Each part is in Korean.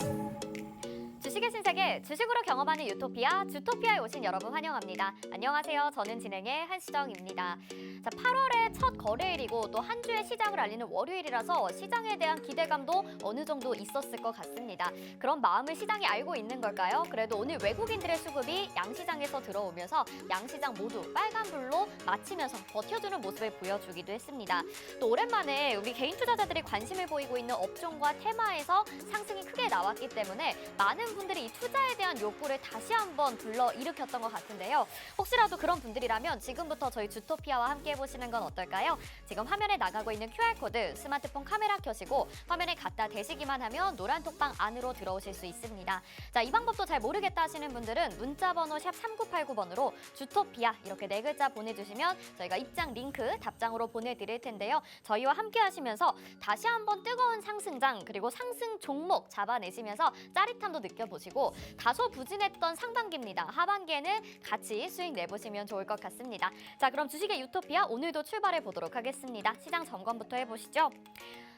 うん。 주식의 신세계, 주식으로 경험하는 유토피아, 주토피아에 오신 여러분 환영합니다. 안녕하세요. 저는 진행의 한시정입니다. 자, 8월의 첫 거래일이고 또 한 주의 시장을 알리는 월요일이라서 시장에 대한 기대감도 어느 정도 있었을 것 같습니다. 그런 마음을 시장이 알고 있는 걸까요? 그래도 오늘 외국인들의 수급이 양시장에서 들어오면서 양시장 모두 빨간불로 마치면서 버텨주는 모습을 보여주기도 했습니다. 또 오랜만에 우리 개인 투자자들이 관심을 보이고 있는 업종과 테마에서 상승이 크게 나왔기 때문에 많은 분들 이 이 투자에 대한 욕구를 다시 한번 불러 일으켰던 것 같은데요. 혹시라도 그런 분들이라면 지금부터 저희 주토피아와 함께 해보시는 건 어떨까요? 지금 화면에 나가고 있는 QR코드 스마트폰 카메라 켜시고 화면에 갖다 대시기만 하면 노란 톡방 안으로 들어오실 수 있습니다. 자, 이 방법도 잘 모르겠다 하시는 분들은 문자 번호 샵 3989번으로 주토피아 이렇게 네 글자 보내주시면 저희가 입장 링크 답장으로 보내드릴 텐데요. 저희와 함께 하시면서 다시 한번 뜨거운 상승장 그리고 상승 종목 잡아내시면서 짜릿함도 느껴보 시고 다소 부진했던 상반기입니다. 하반기에는 같이 수익 내보시면 좋을 것 같습니다. 자, 그럼 주식의 유토피아 오늘도 출발해 보도록 하겠습니다. 시장 점검부터 해보시죠.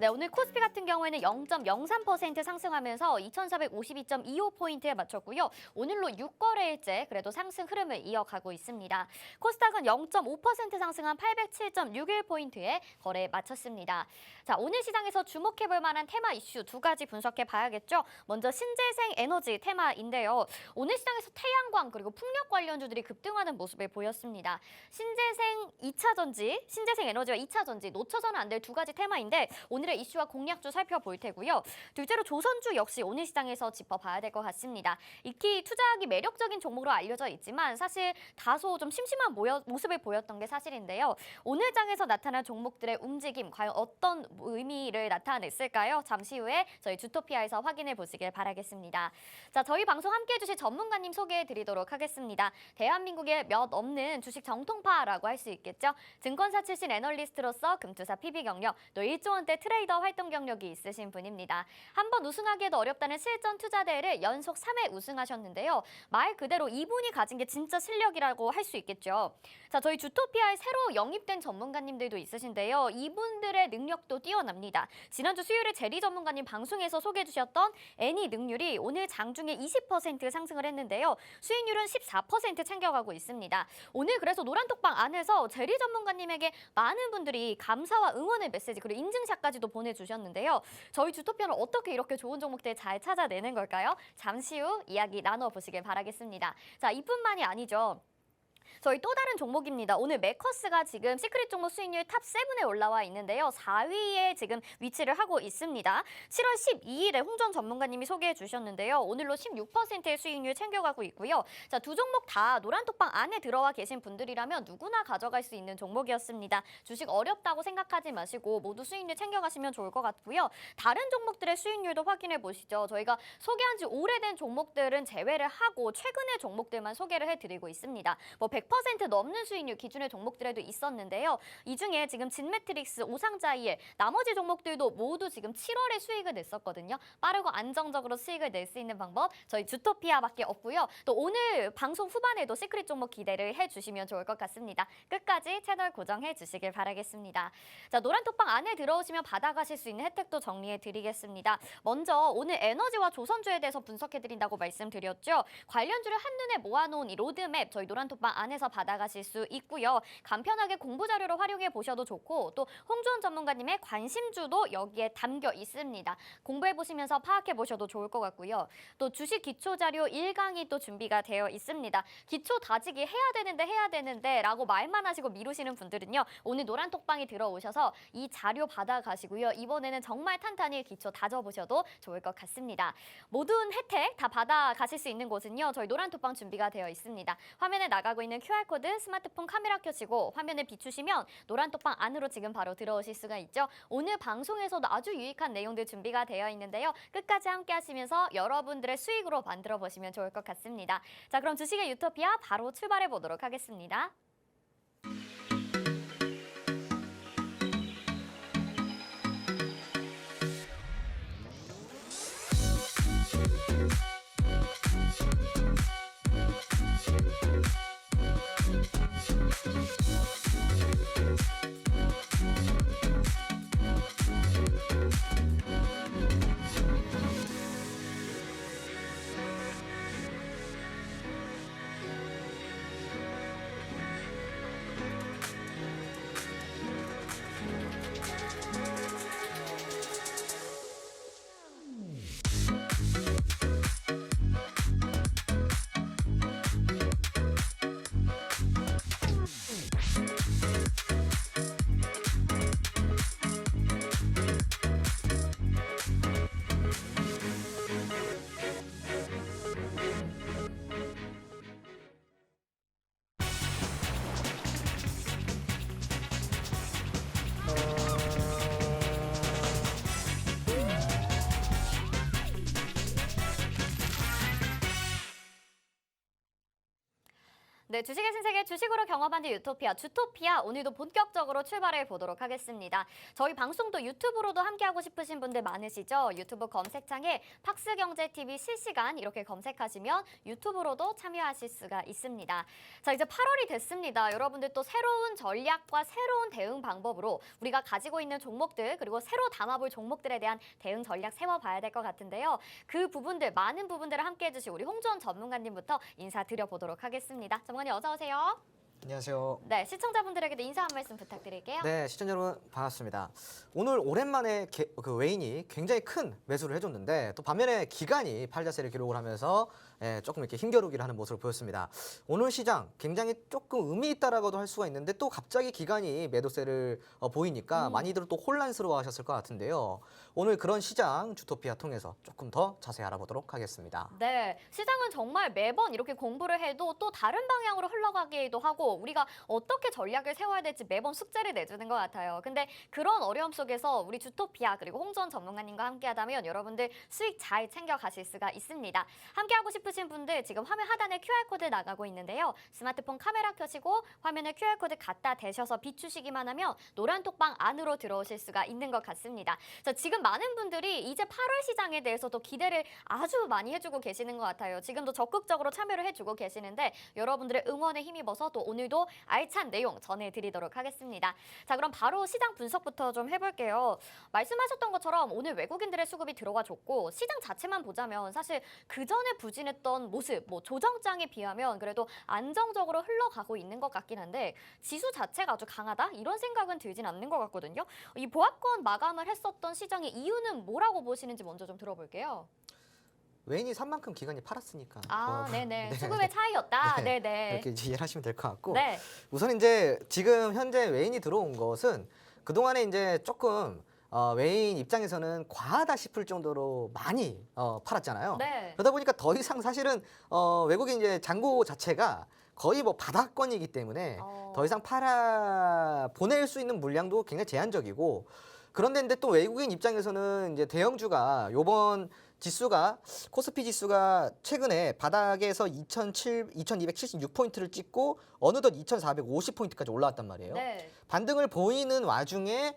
네, 오늘 코스피 같은 경우에는 0.03% 상승하면서 2,452.25포인트에 맞췄고요. 오늘로 6거래일째 그래도 상승 흐름을 이어가고 있습니다. 코스닥은 0.5% 상승한 807.61포인트에 거래에 마쳤습니다. 자, 오늘 시장에서 주목해 볼 만한 테마 이슈 두 가지 분석해 봐야겠죠. 먼저 신재생 에너지 테마인데요. 오늘 시장에서 태양광 그리고 풍력 관련주들이 급등하는 모습을 보였습니다. 신재생 2차 전지, 신재생 에너지와 2차 전지 놓쳐서는 안 될 두 가지 테마인데 오늘 의 이슈와 공략주 살펴볼 테고요. 둘째로 조선주 역시 오늘 시장에서 짚어봐야 될 것 같습니다. 익히 투자하기 매력적인 종목으로 알려져 있지만 사실 다소 좀 심심한 모여, 모습을 보였던 게 사실인데요. 오늘 장에서 나타난 종목들의 움직임 과연 어떤 의미를 나타냈을까요? 잠시 후에 저희 주토피아에서 확인해 보시길 바라겠습니다. 자, 저희 방송 함께 해주실 전문가님 소개해 드리도록 하겠습니다. 대한민국의 몇 없는 주식 정통파라고 할 수 있겠죠. 증권사 출신 애널리스트로서 금투사 PB 경력, 또 1조 원대 트레이 더 활동 경력이 있으신 분입니다. 한 번 우승하기에도 어렵다는 실전 투자 대회를 연속 3회 우승하셨는데요. 말 그대로 이분이 가진 게 진짜 실력이라고 할 수 있겠죠. 자, 저희 주토피아에 새로 영입된 전문가님들도 있으신데요. 이분들의 능력도 뛰어납니다. 지난주 수요일에 제리 전문가님 방송에서 소개해 주셨던 애니 능률이 오늘 장중에 20% 상승을 했는데요. 수익률은 14% 챙겨가고 있습니다. 오늘 그래서 노란 톡방 안에서 제리 전문가님에게 많은 분들이 감사와 응원의 메시지 그리고 인증샷까지 도 보내주셨는데요. 저희 주토피아는 어떻게 이렇게 좋은 종목들 잘 찾아내는 걸까요? 잠시 후 이야기 나눠보시길 바라겠습니다. 자, 이뿐만이 아니죠. 저희 또 다른 종목입니다. 오늘 메커스가 지금 시크릿 종목 수익률 탑 7에 올라와 있는데요. 4위에 지금 위치를 하고 있습니다. 7월 12일에 홍전 전문가님이 소개해 주셨는데요. 오늘로 16%의 수익률 챙겨가고 있고요. 자, 두 종목 다 노란톡방 안에 들어와 계신 분들이라면 누구나 가져갈 수 있는 종목이었습니다. 주식 어렵다고 생각하지 마시고 모두 수익률 챙겨가시면 좋을 것 같고요. 다른 종목들의 수익률도 확인해 보시죠. 저희가 소개한 지 오래된 종목들은 제외를 하고 최근의 종목들만 소개를 해드리고 있습니다. 뭐100% 넘는 수익률 기준의 종목들에도 있었는데요. 이 중에 지금 진매트릭스, 오상자이엘, 나머지 종목들도 모두 지금 7월에 수익을 냈었거든요. 빠르고 안정적으로 수익을 낼 수 있는 방법 저희 주토피아밖에 없고요. 또 오늘 방송 후반에도 시크릿 종목 기대를 해주시면 좋을 것 같습니다. 끝까지 채널 고정해 주시길 바라겠습니다. 자, 노란톡방 안에 들어오시면 받아가실 수 있는 혜택도 정리해 드리겠습니다. 먼저 오늘 에너지와 조선주에 대해서 분석해 드린다고 말씀드렸죠. 관련주를 한눈에 모아놓은 이 로드맵 저희 노란톡방 안에서 받아가실 수 있고요. 간편하게 공부 자료로 활용해 보셔도 좋고 또 홍주원 전문가님의 관심주도 여기에 담겨 있습니다. 공부해 보시면서 파악해 보셔도 좋을 것 같고요. 또 주식 기초 자료 1강이 또 준비가 되어 있습니다. 기초 다지기 해야 되는데 해야 되는데 라고 말만 하시고 미루시는 분들은요. 오늘 노란 톡방에 들어오셔서 이 자료 받아가시고요. 이번에는 정말 탄탄히 기초 다져보셔도 좋을 것 같습니다. 모든 혜택 다 받아가실 수 있는 곳은요. 저희 노란 톡방 준비가 되어 있습니다. 화면에 나가고 있는 QR코드 스마트폰 카메라 켜시고 화면을 비추시면 노란 톡방 안으로 지금 바로 들어오실 수가 있죠. 오늘 방송에서도 아주 유익한 내용들 준비가 되어 있는데요. 끝까지 함께 하시면서 여러분들의 수익으로 만들어 보시면 좋을 것 같습니다. 자, 그럼 주식의 유토피아 바로 출발해 보도록 하겠습니다. 네, 주식의 신세계 주식으로 경험하는 유토피아 주토피아 오늘도 본격적으로 출발해 보도록 하겠습니다. 저희 방송도 유튜브로도 함께하고 싶으신 분들 많으시죠? 유튜브 검색창에 팍스경제TV 실시간 이렇게 검색하시면 유튜브로도 참여하실 수가 있습니다. 자, 이제 8월이 됐습니다. 여러분들 또 새로운 전략과 새로운 대응 방법으로 우리가 가지고 있는 종목들 그리고 새로 담아볼 종목들에 대한 대응 전략 세워봐야 될 것 같은데요. 그 부분들 많은 부분들을 함께해 주실 우리 홍주원 전문가님부터 인사드려 보도록 하겠습니다. 전문가님 어서 오세요. 안녕하세요. 네, 시청자분들에게도 인사 한 말씀 부탁드릴게요. 네, 시청자 여러분 반갑습니다. 오늘 오랜만에 게- 그 웨인이 굉장히 큰 매수를 해줬는데 또 반면에 기간이 팔자세를 기록을 하면서 예, 조금 이렇게 힘겨루기를 하는 모습을 보였습니다. 오늘 시장 굉장히 조금 의미 있다라고도 할 수가 있는데 또 갑자기 기간이 매도세를 어, 보이니까 음. 많이들 또 혼란스러워하셨을 것 같은데요. 오늘 그런 시장 주토피아 통해서 조금 더 자세히 알아보도록 하겠습니다. 네, 시장은 정말 매번 이렇게 공부를 해도 또 다른 방향으로 흘러가기도 하고 우리가 어떻게 전략을 세워야 될지 매번 숙제를 내주는 것 같아요. 근데 그런 어려움 속에서 우리 주토피아 그리고 홍전 전문가님과 함께하다면 여러분들 수익 잘 챙겨 가실 수가 있습니다. 함께하고 싶으신 분들 지금 화면 하단에 QR코드 나가고 있는데요. 스마트폰 카메라 켜시고 화면에 QR코드 갖다 대셔서 비추시기만 하면 노란 톡방 안으로 들어오실 수가 있는 것 같습니다. 자, 지금 많은 분들이 이제 8월 시장에 대해서도 기대를 아주 많이 해주고 계시는 것 같아요. 지금도 적극적으로 참여를 해주고 계시는데 여러분들의 응원에 힘입어서 또 오늘도 알찬 내용 전해드리도록 하겠습니다. 자, 그럼 바로 시장 분석부터 좀 해볼게요. 말씀하셨던 것처럼 오늘 외국인들의 수급이 들어가 줬고 시장 자체만 보자면 사실 그 전에 부진했던 모습, 뭐 조정장에 비하면 그래도 안정적으로 흘러가고 있는 것 같긴 한데 지수 자체가 아주 강하다 이런 생각은 들진 않는 것 같거든요. 이 보합권 마감을 했었던 시장의 이유는 뭐라고 보시는지 먼저 좀 들어볼게요. 웨인이 산 만큼 기간이 팔았으니까. 아, 뭐, 네네. 네. 수급의 차이였다. 네. 네네. 이렇게 이해를 하시면 될 것 같고 네. 우선 이제 지금 현재 웨인이 들어온 것은 그동안에 이제 조금 어, 웨인 입장에서는 과하다 싶을 정도로 많이 어, 팔았잖아요. 네. 그러다 보니까 더 이상 사실은 어, 외국인 이제 잔고 자체가 거의 뭐 바닥권이기 때문에 어. 더 이상 팔아 보낼 수 있는 물량도 굉장히 제한적이고 그런데 또 외국인 입장에서는 이제 대형주가 요번 지수가 코스피 지수가 최근에 바닥에서 2007, 2276포인트를 찍고 어느덧 2450포인트까지 올라왔단 말이에요. 네. 반등을 보이는 와중에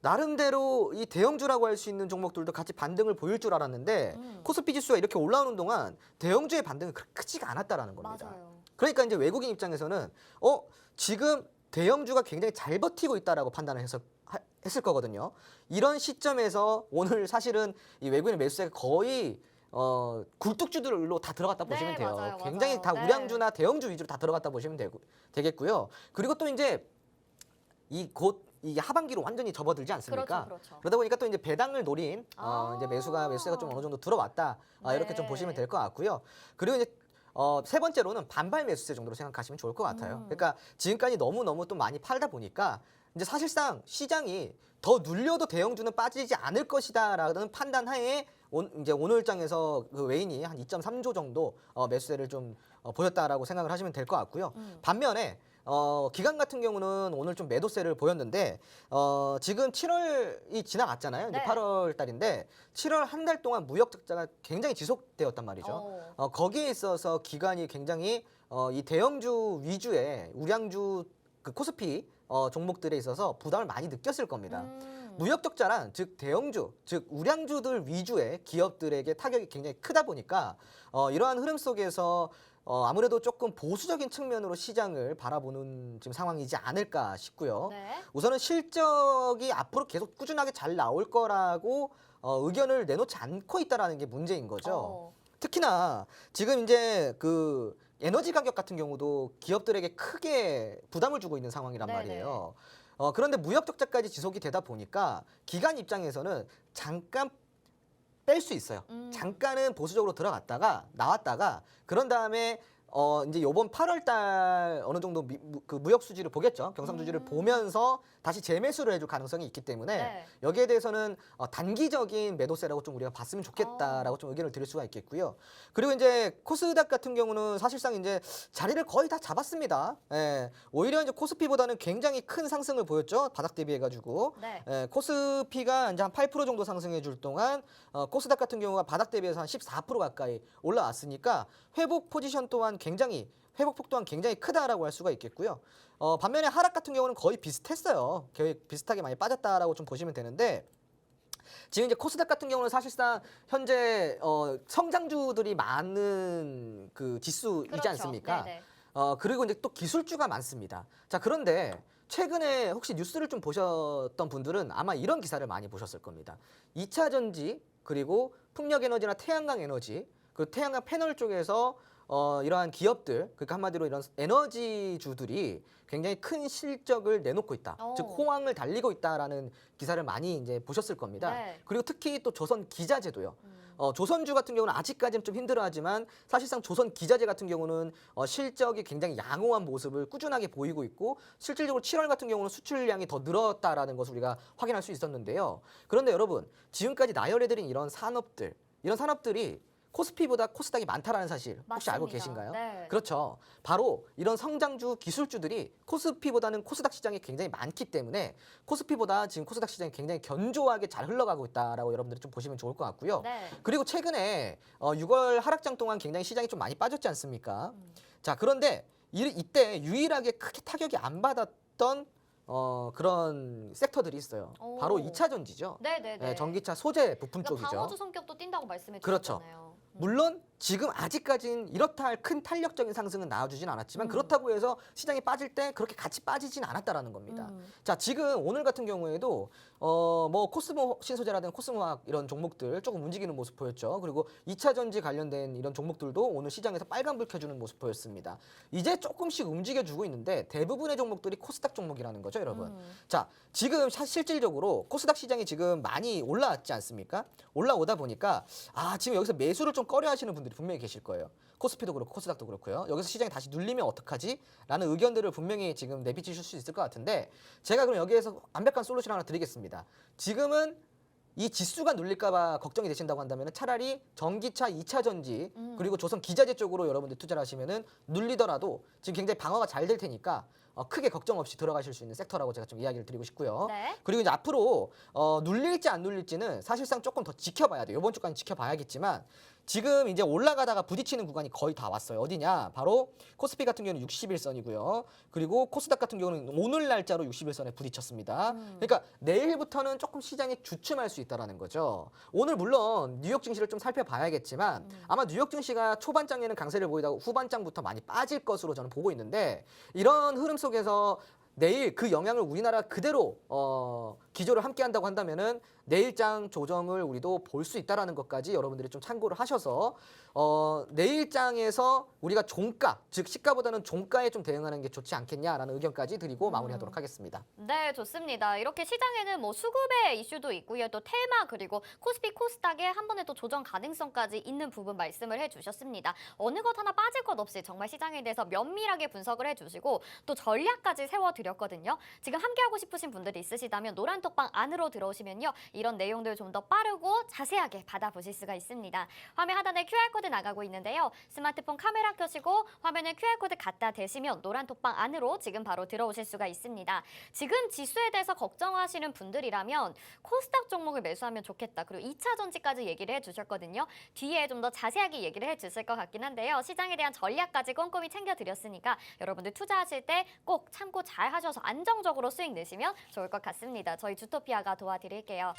나름대로 이 대형주라고 할 수 있는 종목들도 같이 반등을 보일 줄 알았는데 음. 코스피 지수가 이렇게 올라오는 동안 대형주의 반등은 그렇게 크지가 않았다라는 겁니다. 맞아요. 그러니까 이제 외국인 입장에서는 어 지금 대형주가 굉장히 잘 버티고 있다라고 판단을 해서 하- 했을 거거든요. 이런 시점에서 오늘 사실은 이 외국인의 매수세가 거의 어 굴뚝주들로 다 들어갔다 네, 보시면 돼요. 맞아요, 굉장히 맞아요. 다 네. 우량주나 대형주 위주로 다 들어갔다 보시면 되고, 되겠고요. 그리고 또 이제 이곧이 하반기로 완전히 접어들지 않습니까? 그렇죠, 그렇죠. 그러다 보니까 또 이제 배당을 노린 어, 아. 이제 매수가 매수세가 좀 어느 정도 들어왔다 아, 이렇게 좀 네. 보시면 될 것 같고요. 그리고 이제 어, 세 번째로는 반발 매수세 정도로 생각하시면 좋을 것 같아요. 음. 그러니까 지금까지 너무 너무 또 많이 팔다 보니까 이제 사실상 시장이 더 눌려도 대형주는 빠지지 않을 것이다라는 판단 하에 온, 이제 오늘장에서 그 웨인이 한 2.3조 정도 어, 매수세를 좀 어, 보였다라고 생각을 하시면 될 것 같고요. 음. 반면에 어, 기간 같은 경우는 오늘 좀 매도세를 보였는데 어, 지금 7월이 지나갔잖아요. 이제 네. 8월 달인데 7월 한 달 동안 무역 적자가 굉장히 지속되었단 말이죠. 어. 어, 거기에 있어서 기간이 굉장히 어, 이 대형주 위주의 우량주 그 코스피 어, 종목들에 있어서 부담을 많이 느꼈을 겁니다. 음. 무역 적자란 즉 대형주, 즉 우량주들 위주의 기업들에게 타격이 굉장히 크다 보니까 어, 이러한 흐름 속에서 어, 아무래도 조금 보수적인 측면으로 시장을 바라보는 지금 상황이지 않을까 싶고요. 네. 우선은 실적이 앞으로 계속 꾸준하게 잘 나올 거라고 어, 의견을 내놓지 않고 있다라는 게 문제인 거죠. 어. 특히나 지금 이제 그 에너지 가격 같은 경우도 기업들에게 크게 부담을 주고 있는 상황이란 네네. 말이에요. 어, 그런데 무역 적자까지 지속이 되다 보니까 기관 입장에서는 잠깐 뺄 수 있어요. 음. 잠깐은 보수적으로 들어갔다가 나왔다가 그런 다음에 어 이제 요번 8월 달 어느 정도 미, 무, 그 무역 수지를 보겠죠. 경상 수지를 음. 보면서 다시 재매수를 해줄 가능성이 있기 때문에 네. 여기에 대해서는 어, 단기적인 매도세라고 좀 우리가 봤으면 좋겠다라고 좀 의견을 드릴 수가 있겠고요. 그리고 이제 코스닥 같은 경우는 사실상 이제 자리를 거의 다 잡았습니다. 예, 오히려 이제 코스피보다는 굉장히 큰 상승을 보였죠. 바닥 대비해 가지고. 네. 예, 코스피가 이제 한 8% 정도 상승해 줄 동안 어, 코스닥 같은 경우가 바닥 대비해서 한 14% 가까이 올라왔으니까 회복 포지션 또한 또한 굉장히 회복폭 또한 굉장히 크다라고 할 수가 있겠고요. 어, 반면에 하락 같은 경우는 거의 비슷했어요. 거의 비슷하게 많이 빠졌다라고 좀 보시면 되는데 지금 이제 코스닥 같은 경우는 사실상 현재 어, 성장주들이 많은 그 지수이지 그렇죠. 않습니까? 네네. 어, 그리고 이제 또 기술주가 많습니다. 자, 그런데 최근에 혹시 뉴스를 좀 보셨던 분들은 아마 이런 기사를 많이 보셨을 겁니다. 2차 전지 그리고 풍력 에너지나 태양광 에너지 그 태양광 패널 쪽에서 어, 이러한 기업들 그러니까 한마디로 이런 에너지주들이 굉장히 큰 실적을 내놓고 있다. 오. 즉 호황을 달리고 있다라는 기사를 많이 이제 보셨을 겁니다. 네. 그리고 특히 또 조선 기자재도요. 음. 어, 조선주 같은 경우는 아직까지는 좀 힘들어하지만 사실상 조선 기자재 같은 경우는 어, 실적이 굉장히 양호한 모습을 꾸준하게 보이고 있고 실질적으로 7월 같은 경우는 수출량이 더 늘었다라는 것을 우리가 확인할 수 있었는데요. 그런데 여러분 지금까지 나열해드린 이런 산업들 이런 산업들이 코스피보다 코스닥이 많다라는 사실 혹시 알고 맞습니다. 계신가요? 네. 그렇죠. 바로 이런 성장주 기술주들이 코스피보다는 코스닥 시장이 굉장히 많기 때문에 코스피보다 지금 코스닥 시장이 굉장히 견조하게 잘 흘러가고 있다라고 여러분들이 좀 보시면 좋을 것 같고요. 네. 그리고 최근에 어, 6월 하락장 동안 굉장히 시장이 좀 많이 빠졌지 않습니까? 음. 자 그런데 이, 이때 유일하게 크게 타격이 안 받았던 어, 그런 섹터들이 있어요. 오. 바로 2차 전지죠. 네네네. 네, 전기차 소재 부품 그러니까 쪽이죠. 방어주 성격도 띈다고 말씀해 그렇죠. 주셨잖아요. 음. 물론 지금 아직까지는 이렇다 할 큰 탄력적인 상승은 나와주진 않았지만 음. 그렇다고 해서 시장이 빠질 때 그렇게 같이 빠지진 않았다라는 겁니다. 음. 자 지금 오늘 같은 경우에도 어 뭐 코스모 신소재라든 코스모학 이런 종목들 조금 움직이는 모습 보였죠. 그리고 2차 전지 관련된 이런 종목들도 오늘 시장에서 빨간불 켜주는 모습 보였습니다. 이제 조금씩 움직여주고 있는데 대부분의 종목들이 코스닥 종목이라는 거죠, 여러분. 음. 자, 지금 사- 실질적으로 코스닥 시장이 지금 많이 올라왔지 않습니까? 올라오다 보니까 아, 지금 여기서 매수를 좀 꺼려 하시는 분들 이 분명히 계실 거예요. 코스피도 그렇고 코스닥도 그렇고요. 여기서 시장이 다시 눌리면 어떡하지? 라는 의견들을 분명히 지금 내비치실 수 있을 것 같은데 제가 그럼 여기에서 완벽한 솔루션 하나 드리겠습니다. 지금은 이 지수가 눌릴까봐 걱정이 되신다고 한다면 차라리 전기차 2차 전지 음. 그리고 조선 기자재 쪽으로 여러분들 투자를 하시면은 눌리더라도 지금 굉장히 방어가 잘 될 테니까 어, 크게 걱정 없이 들어가실 수 있는 섹터라고 제가 좀 이야기를 드리고 싶고요. 네. 그리고 이제 앞으로 어, 눌릴지 안 눌릴지는 사실상 조금 더 지켜봐야 돼요. 이번 주까지 지켜봐야겠지만 지금 이제 올라가다가 부딪히는 구간이 거의 다 왔어요. 어디냐? 바로 코스피 같은 경우는 61선이고요. 그리고 코스닥 같은 경우는 오늘 날짜로 61선에 부딪혔습니다. 음. 그러니까 내일부터는 조금 시장이 주춤할 수 있다라는 거죠. 오늘 물론 뉴욕 증시를 좀 살펴봐야겠지만 음. 아마 뉴욕 증시가 초반장에는 강세를 보이다가 후반장부터 많이 빠질 것으로 저는 보고 있는데 이런 흐름 속에서 내일 그 영향을 우리나라 그대로 어, 기조를 함께 한다고 한다면은 내일장 조정을 우리도 볼 수 있다라는 것까지 여러분들이 좀 참고를 하셔서 어, 내일장에서 우리가 종가 즉 시가보다는 종가에 좀 대응하는 게 좋지 않겠냐라는 의견까지 드리고 마무리하도록 하겠습니다. 네, 좋습니다. 이렇게 시장에는 뭐 수급의 이슈도 있고요. 또 테마 그리고 코스피 코스닥에 한 번에 또 조정 가능성까지 있는 부분 말씀을 해 주셨습니다. 어느 것 하나 빠질 것 없이 정말 시장에 대해서 면밀하게 분석을 해 주시고 또 전략까지 세워 드렸거든요. 지금 함께하고 싶으신 분들이 있으시다면 노란 톡방 안으로 들어오시면요. 이런 내용들 좀 더 빠르고 자세하게 받아보실 수가 있습니다. 화면 하단에 QR코드 나가고 있는데요. 스마트폰 카메라 켜시고 화면에 QR코드 갖다 대시면 노란 톡방 안으로 지금 바로 들어오실 수가 있습니다. 지금 지수에 대해서 걱정하시는 분들이라면 코스닥 종목을 매수하면 좋겠다. 그리고 2차 전지까지 얘기를 해주셨거든요. 뒤에 좀 더 자세하게 얘기를 해주실 것 같긴 한데요. 시장에 대한 전략까지 꼼꼼히 챙겨드렸으니까 여러분들 투자하실 때 꼭 참고 잘 하셔서 안정적으로 수익 내시면 좋을 것 같습니다. 저희 주토피아가 도와드릴게요.